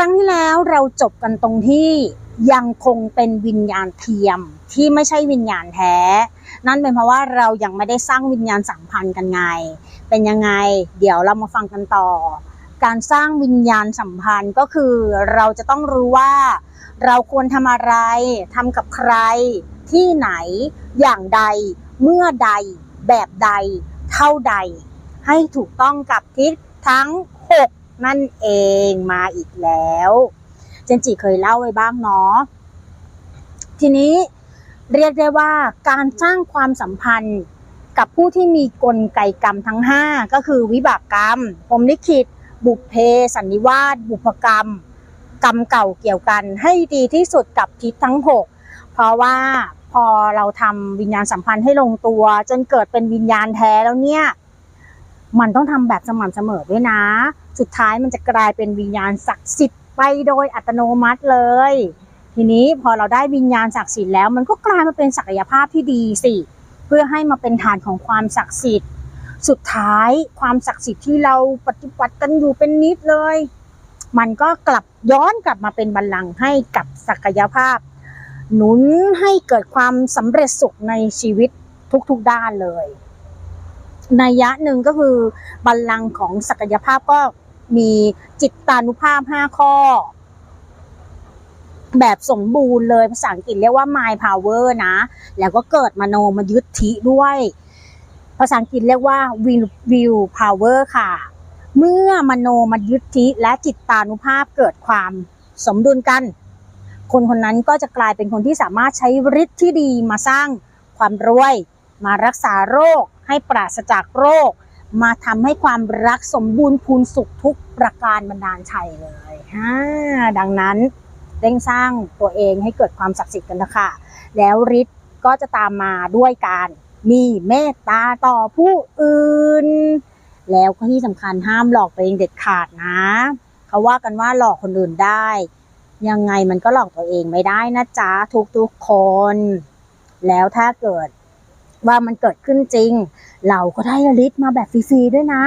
ครั้งที่แล้วเราจบกันตรงที่ยังคงเป็นวิญญาณเทียมที่ไม่ใช่วิญญาณแท้ นั่นเป็นเพราะว่าเรายังไม่ได้สร้างวิญญาณสัมพันธ์กันไง เป็นยังไง เดี๋ยวเรามาฟังกันต่อ การสร้างวิญญาณสัมพันธ์ก็คือเราจะต้องรู้ว่า เราควรทำอะไรทำกับใคร ที่ไหน อย่างใด เมื่อใด แบบใด เท่าใด ให้ถูกต้องกับทิศทั้ง 6 นั่นเองมาอีกแล้ว เจนจิเคยเล่าไว้บ้างเนาะทีนี้เรียกได้ว่าการสร้างความสัมพันธ์กับผู้ที่มีกลไกกรรมทั้ง 5 ก็คือวิบากกรรมพรมลิขิต บุพเพ สันนิวาสบุพกรรม กรรมเก่าเกี่ยวกัน ให้ดีที่สุดกับทิศทั้ง 6 เพราะว่าพอเราทำวิญญาณสัมพันธ์ให้ลงตัว จนเกิดเป็นวิญญาณแท้แล้วเนี่ย มันต้องทำแบบสม่ำเสมอด้วยนะ สุดท้ายมันจะกลายเป็นวิญญาณศักดิ์สิทธิ์ไปโดยอัตโนมัติเลย ทีนี้พอเราได้วิญญาณศักดิ์สิทธิ์แล้วมันก็กลายมาเป็นศักยภาพที่ดีสิ เพื่อให้มาเป็นฐานของความศักดิ์สิทธิ์ สุดท้ายความศักดิ์สิทธิ์ที่เราปฏิบัติกันอยู่เป็นนิดเลย มันก็กลับย้อนกลับมาเป็นบัลลังก์ให้กับศักยภาพ หนุนให้เกิดความสำเร็จสุขในชีวิตทุกๆด้านเลย นัยยะหนึ่งก็คือบัลลังก์ของศักยภาพก็มีจิตตานุภาพ5ข้อ แบบสมบูรณ์เลยภาษาอังกฤษเรียกว่า my power นะ แล้วก็เกิดมโนมยุทธิด้วย ภาษาอังกฤษเรียกว่า will will power ค่ะ เมื่อมโนมยุทธิและจิตตานุภาพเกิดความสมดุลกัน คนคนนั้นก็จะกลายเป็นคนที่สามารถใช้ฤทธิ์ที่ดีมาสร้างความรวย มารักษาโรค ให้ปราศจากโรค มาทำให้ความรักสมบูรณ์พูนสุขทุกประการบรรดาลชัยเลยฮ่าดังนั้นเร่งสร้างตัวเองให้เกิดความศักดิ์สิทธิ์กันนะคะแล้วฤทธิ์ก็จะตามมาด้วยการมีเมตตาต่อผู้อื่น แล้วก็ที่สำคัญห้ามหลอกตัวเองเด็ดขาดนะเขาว่ากันว่าหลอกคนอื่นได้ ยังไงมันก็หลอกตัวเองไม่ได้นะจ๊ะทุกๆคน แล้วถ้าเกิด ว่ามันเกิดขึ้นจริง เราก็ได้ลิตมาแบบฟรีๆด้วยนะ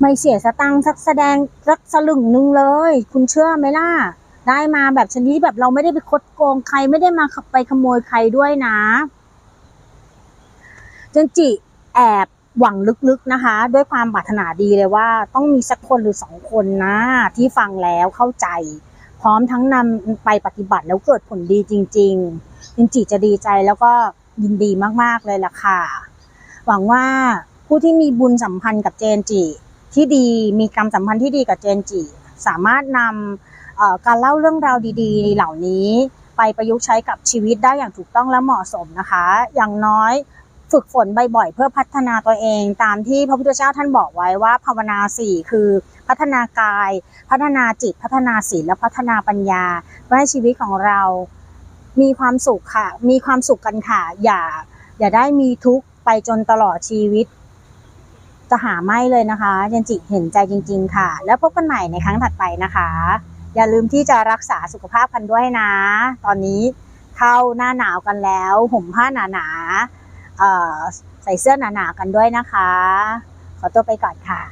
ไม่เสียสตังค์สักแสดงสักสลึงนึงเลย คุณเชื่อไหมล่ะ ได้มาแบบชนิดแบบเราไม่ได้ไปคดโกงใครไม่ได้มาขับไปขโมยใครด้วยนะจนจิแอบหวังลึกๆนะคะ ด้วยความปรารถนาดีเลยว่า ต้องมีสักคนหรือสองคนนะ ที่ฟังแล้วเข้าใจ พร้อมทั้งนำไปปฏิบัติแล้วเกิดผลดีจริง ๆจนจิจะดีใจแล้วก็ ยินดีมาก ๆ เลยล่ะค่ะ หวังว่าผู้ที่มีบุญสัมพันธ์กับเจนจิ ที่ดีมีกรรมสัมพันธ์ที่ดีกับเจนจิ สามารถนำการเล่าเรื่องราวดี ๆ เหล่านี้ไปประยุกต์ใช้กับชีวิตได้อย่างถูกต้องและเหมาะสมนะคะ อย่างน้อยฝึกฝนบ่อยๆ เพื่อพัฒนาตัวเอง ตามที่พระพุทธเจ้าท่านบอกไว้ว่าภาวนาสี่คือพัฒนากาย พัฒนาจิต พัฒนาศีลและพัฒนาปัญญาเพื่อให้ชีวิตของเรา มีความสุขค่ะ มีความสุขกันค่ะ อย่า อย่าได้มีทุกข์ไปจนตลอดชีวิต จะหาไม่เลยนะคะเจนจิเห็นใจจริง ๆ ค่ะ แล้วพบกันใหม่ในครั้งถัดไปนะคะ อย่าลืมที่จะรักษาสุขภาพกันด้วยนะ ตอนนี้เข้าหน้าหนาวกันแล้ว ห่มผ้าหนาๆเอ่อใส่เสื้อหนาๆกันด้วยนะคะ ขอตัวไปก่อนค่ะ